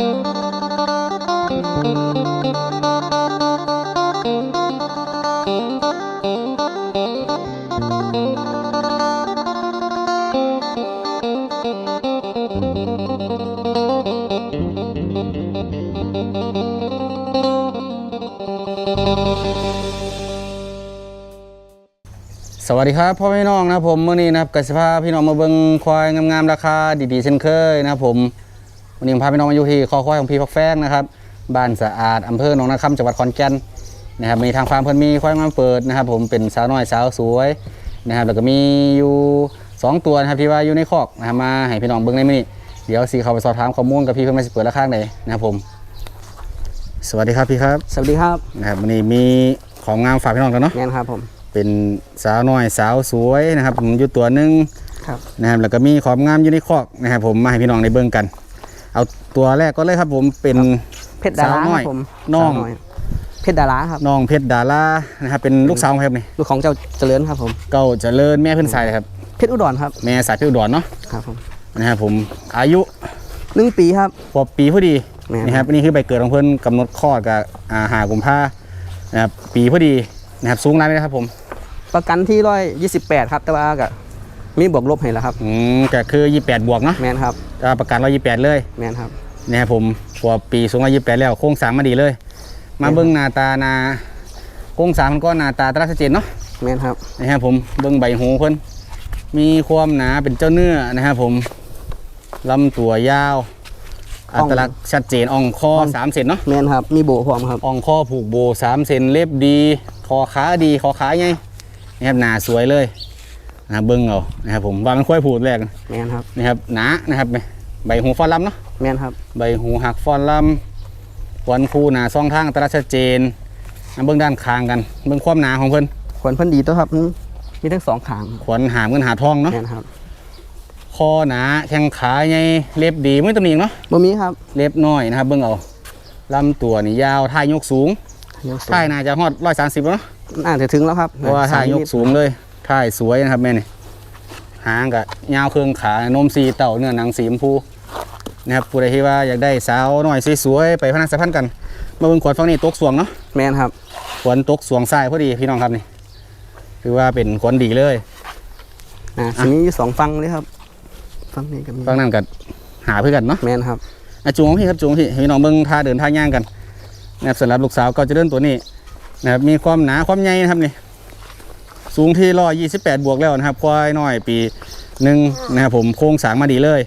สวัสดีครับพ่อแม่น้องนะผมเมื่อนี้นะครับกสิภาพี่น้องมาเบิ่งควายงามๆราคาดีๆเช่นเคยนะครับผม วันนี้ผมพาพี่น้องมาอยู่ที่คอควายของพี่พักแฟงนะครับบ้านสะอาดอำเภอหนองนาคำจังหวัดขอนแก่นนะครับมีทางฟาร์มเพิ่นมีควายงามเปิดนะครับ ผมเป็นสาวน้อยสาวสวยนะครับแล้วก็มีอยู่สองตัวนะครับที่ว่าอยู่ในคอกนะครับมาให้พี่น้องเบิ่งในมื้อนี้เดี๋ยวสีเขาไปสอบถามข้อมูลกับพี่เพิ่นมาสิเปิดราคาไหนนะครับผม สวัสดีครับพี่ครับสวัสดีครับนะครับวันนี้มีของงามฝากพี่น้องกันเนาะแมนครับผมเป็นสาวน้อยสาวสวยนะครับผมอยู่ตัวหนึ่งครับนะครับแล้วก็มีขอบงามอยู่ในคอกนะครับผมมาให้พี่น้องได้เบิ่งกัน เอาตัวแรกก็เลยครับผมเป็นเพชรดาราสาวน้อยครับผมน้องสาวยเพชรดาราครับน้องเพชรดารานะครับเป็นลูกสาวของครับนี่ลูกของเจ้าเจริญครับผมเก้าเจริญแม่เพื่อนสายเลยครับเพชรอุดรครับแม่สายพิวดอนเนาะครับผมนะครับผมอายุหนึ่งปีครับขวบปีพอดีแม่นนี่ครับนี่คือใบเกิดของเพื่อนกำหนดคลอดกับอาหากุมภานะครับปีพอดีนะครับสูงไรไหมนะครับผม ประกันที่ร้อยยี่สิบแปดครับแต่ว่าก็ มีบวกลบให้แล้วครับ อืมก็คือ 28 บวกเนาะแมนครับก็ประกัน128 เลยแมนครับ นะครับผมกว่าปีสูงอายุแปดแล้วโครงสร้างมาดีเลย มาเบิ้งหน้าตาหนาโครงสร้างมันก็หน้าตาตราชัดเจนเนาะ แมนครับ นะครับผมเบิ้งใบหูเพิ่นมีความหนาเป็นเจ้าเนื้อนะครับผมลำตัวยาวอัตลักษณ์ชัดเจนอ่องคอสามเซนเนาะแมนครับ มีโบพร้อมครับ อ่องคอผูกโบสามเซนเล็บดี คอขาดีคอขาไงนะครับหนาสวยเลย นะครับเบิ้งเอานะครับผมว่ามันค่อยผูดแรกแมนครับนะครับหนานะครับใบหูฟอนลำเนาะแมนครับใบหูหักฟอนลำขวัญคู่หนาซ่องทางตราชัดเจนมาเบื้องด้านคางกันเบื้องความหนาของเพิ่นขวัญเพันดีตัวครับมีทั้งสองขางขวัญหามเงินหาทองเนาะแมนครับคอหนาแข้งขาใหญ่เล็บดีไม่ต้องมีอีกเนาะบ่มีครับเล็บน้อยนะครับ เบื้องเอาลำตัวนี่ยาวท่ายยกสูงยกสูงท่ายน่าจะฮอดร้อยสามสิบแล้วเนาะน่าจะถึงแล้วครับเพราะว่าท่ายยกสูงเลย ท่ายสวยนะครับแม่นี่หางกับยาวเครื่องขานมสีเต่าเนื้อหนังสีชมพูนะครับผู้ใดที่ว่าอยากได้สาวน้อยสวยๆไปพนักสะพันธ์กัน มาเบิ่งขวดฟังนี่ตกสวงเนาะแมนครับขวนตกสวงทรายพอดีพี่น้องครับนี่คือว่าเป็นขวนดีเลยอ่าทีนี้อยู่สองฟังเลยครับฟังนี้ก็มีฟังนั่นกันหาเพื่อกันเนาะแมนครับอะจูงพี่ครับจูงพี่ให้พี่น้องเบิ่งท่าเดินท่าย่างกันนะครับสำหรับลูกสาวก็จะเดินตัวนี้นะครับมีความหนาความใหญ่นะครับนี่ สูงที่ร้อยยี่สิบแปดบวกแล้วนะครับควายน้อยปีหนึ่งนะครับผมโครงสร้างมาดีเลย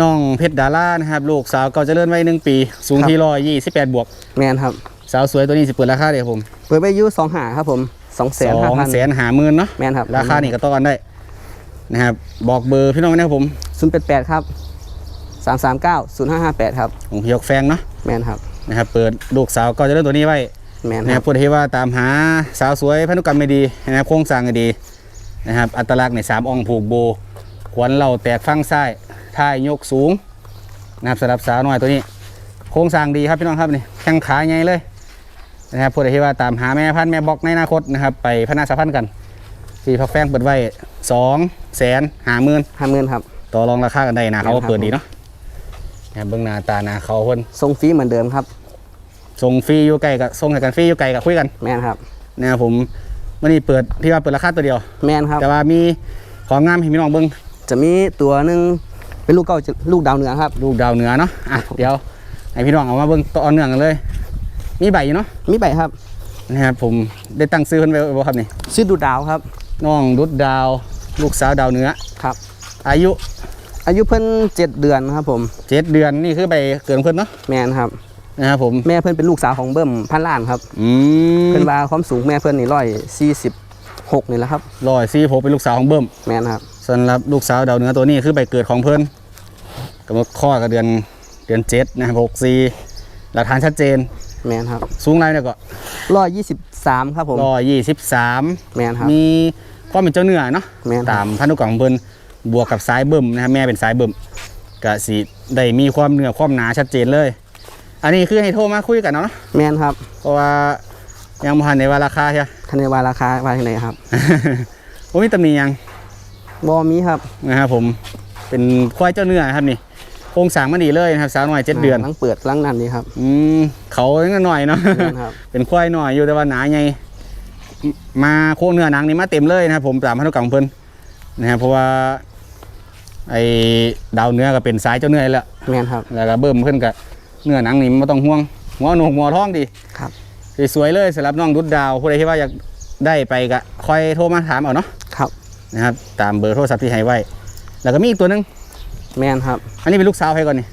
น้องเพชรดารานะครับลูกสาวก็จะเลื่อนไว้หนึ่งปี สูงที่ร้อยยี่สิบแปดบวก แมนครับ สาวสวยตัวนี้สิเปิดราคาเดียวผมเปิดไปอยูสองหาครับผมสองแสนสห้าองพันแสนหาหมื่นเนาะแมนครับราคานี่ก็ต่อกันได้นะครับบอกเบอร์พี่น้องนะครับผมศูนย์แปดแปดครับสามสามเก้าศูนย์ห้าห้าแปดครับของพี่ยกแฟงเนาะแมนครับนะครับเปิดลูกสาวก็จะเล่นตัวนี้ไว้ แมนนะคครัรับบพูดที่ว่าตามหาสาวสวยพันธุกรรมไม่ดีนะครับโครงสร้างก็ดีนะครับอัตลักษณ์ในสามองค์ผูกโบขวัญเราแตกฟังซ้ายท้ายยกสูงนะครับสำหรับสาวน้อยตัวนี้ โครงสร้างดีครับพี่น้องครับนี่แข้งขาใหญ่เลยนะครับพูดที่ว่าตามหาแม่พันธุ์แม่บอกในอนาคตนะครับไปพัฒนาสายพันธุ์กันที่พักแฟงเปิดไว้สองแสนหาหมื่นห้าหมื่นครับต่อรองราคากันได้นะเขาก็ครับเปิดดีเนาะนะครับเบื้องหน้าตาหนาเขาเพิ่นทรงฟรีเหมือนเดิมครับ ส่งฟรีอยู่ไกลกับส่งให้กันฟรีอยู่ไกลกับคุยกันแมนครับ นะครับผมวันนี้เปิดที่ว่าเปิดราคาตัวเดียว แมนครับ แต่ว่ามีของงามให้พี่น้องเบิ้งจะมีตัวหนึ่งเป็นลูกเก้าลูกดาวเหนือครับ ลูกดาวเหนือเนาะอะเดี๋ยวให้พี่น้องเอามาเบิ้งต่อเนื่องกันเลย มีใบอยู่เนาะมีใบครับนะครับผมได้ตั้งซื้อเพิ่นไว้บ่ครับนี่ชื่อดูดาวครับ น้องดุดดาว ลูกสาวดาวเหนือครับ อายุอายุเพิ่นเจ็ดเดือนครับผมเจ็ดเดือนนี่คือใบเกิดของเพิ่นเนาะแมนครับ นะครับผมแม่เพิ่นเป็นลูกสาวของเบิ้มพันล้านครับอืมเพิ่นว่าความสูงแม่เพิ่นนี่ร้อยสี่สิบหกนี่แหละครับร้อยสี่ผมเป็นลูกสาวของเบิ้มแมนครับสำหรับลูกสาวดาวเหนือตัวนี้คือใบเกิดของเพิ่นกำหนดข้อกับเดือนเดือนเจ็ดนะครับหกสี่หลักฐานชัดเจนแมนครับสูงไรเนี่ยก็ร้อยยี่สิบสามครับผมร้อยยี่สิบสามแมนครับมีความเป็นเจ้าเนื้อเนาะแมนคตารับมพันธุกรรมของเพิ่นบวกกับสายเบิ่มนะครับแม่เป็นสายเบิ่มก็สิได้มีความเนื้อความหนาชัดเจนเลย อันนี้คือให้โทรมาคุยกันเนาะแมนครับเพราะว่ายังบ่ทันในว่าราคาใช่ทันในวาราคาว่าที่ไหนครับผมมีตำหนิหยังบอมีครับนะครับผมเป็นควายเจ้าเนื้อครับนี่โคโครงสร้างมันดีเลยนะครับสาวน้อยเจ็ดเดือนกำลังเปิดกำลังนั่นนี่ครับอืมเขายังหน่อยเนาะแม่นครับเป็นควายหน่อยอยู่แต่ว่าหนาไงมาโค้งเนื้อหนังนี่มาเต็มเลยนะครับผมตามพันธุกรรมของเพิ่นนะครับเพราะว่าไอ้ดาวเนื้อก็เป็นสายเจ้าเนื้อแล้วแม่นครับแล้วก็เบิ่มเพิ่นก็ เนื้อหนังนี่ไม่ต้องห่วงหัวหนวกหัวท้องดีครับสวยๆเลยสำหรับน้องดุดดาวผู้ใดที่ว่าอยากได้ไปก็คอยโทรมาถามเอาเนาะครับนะครับ ตามเบอร์โทรศัพท์ที่ให้ไว้ แล้วก็มีอีกตัวหนึงแม่นครับ อันนี้เป็นลูกสาวใครก่อนนี่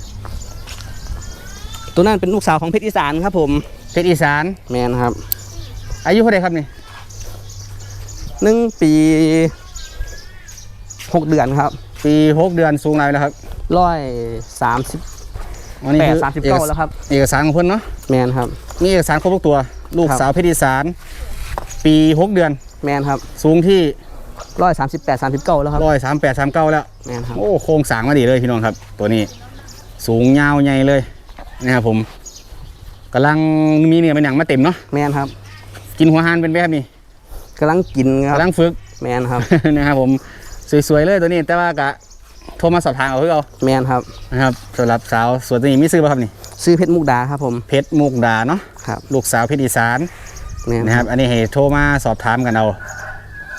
ตัวนั้นเป็นลูกสาวของเพชรอีสานครับผมเพชรอีสาน แม่นครับอายุเท่าไหร่ครับนี่หนึ่งปีหกเดือนครับปีหกเดือนสูงไรแล้วครับร้อยสามสิบ อันนี้แปดคือสามสิบเอกเก้าสารแล้วครับ เอกสารของเพิ่นเนาะแมนครับ มีเอกสารครบทุกตัว ลูกครับ สาวเพชรอีสานปีหกเดือน แมนครับสูงที่ร้อยสามสิบแปดสามสิบเก้าแล้วครับร้อยสามแปดสามเก้าแล้ว แมนครับโอ้โครงสร้างมาดีเลยพี่น้องครับ ตัวนี้ สูงยาวใหญ่เลยนะครับผมกำลังมีเนื้อเป็นหนังมาเต็มเนาะแมนครับกินหัวหานเป็นไหมครับนี่กำลังกินครับกำลังฝึก แมนครับ นะครับผมสวยๆเลยตัวนี้แต่ว่ากะ โทรมาสอบถามเอาเพื่อเอาแมนครับนะครับสำหรับสาวสวนตัวนี้มีซื้อป่ะครับนี่ซื้อเพชรมุกดาครับผมเพชรมุกดาเนาะครับลูกสาวเพชรอีสานแมนนะครับ อันนี้ให้โทรมาสอบถามกันเอา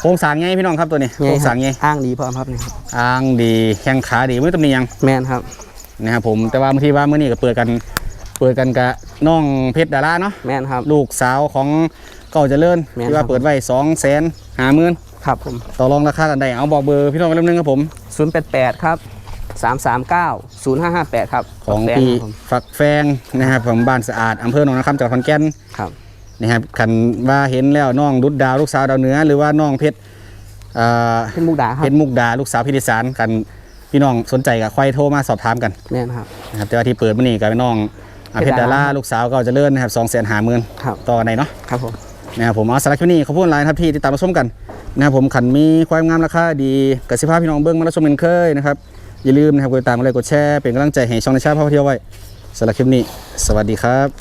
โครงสร้างไงพี่น้องครับตัวนี้ไงโครงคสรัร้างไงอ้างดีพร้อมครับนี่ครับอ้างดีแข้งขาดีไม่ต้องมีหยังแมนครับนะครับผมแต่ว่าบางทีว่าเมื่อนี้ก็เปิดกันเปิดกันกับน้องเพชรดาราเนาะแมนครับ ลูกสาวของเก่าเจริญแม่นที่ว่าครับเปิดไว้สองแสนหาหมื่น ครับผมต่อรองราคากันได้เอาบอกเบอร์พี่น้องกันเล่มนึงครับผมศูนย์แปดแปดครับสามสามเก้าศูนย์ห้าห้าแปดครับของแฟนพี่ครับผมฝักแฟงนะครับของบ้านสะอาดอำเภอหนองนาคำจังหวัดขอนแก่นครับ นะครับคันว่าเห็นแล้วน้องดุดดาวลูกสาวดาวเหนือหรือว่าน้องเพชรเอ่อเพชรมุกดาครัเพบชรมุกดาลูกสาวพิธิสารกันพี่น้องสนใจกับควายโทรมาสอบถามกันแมนครับ นะครับแต่ว่าที่เปิดมื่อนี้กับน้องอ่าเพเพชชรรดาดารา ราลูกสาวก็เจะเลื่อนนะครับสองแสนหาหมื่นครับ ต่อในเนาะ ครับผม นะครับผมเอาสาระคลิปนี้ขอบคุณไลน์ครับที่ติดตามรับชมกัน นะครับผมขันมีความงามราคาดีกับสิภาพพี่น้องเบิ้งมารับชมกันเคยนะครับ อย่าลืมนะครับกดติดตามกดไลค์กดแชร์เป็นกำลังใจให้ช่องในชาติภาพเที่ยวไว้สำหรับคลิปนี้ สวัสดีครับ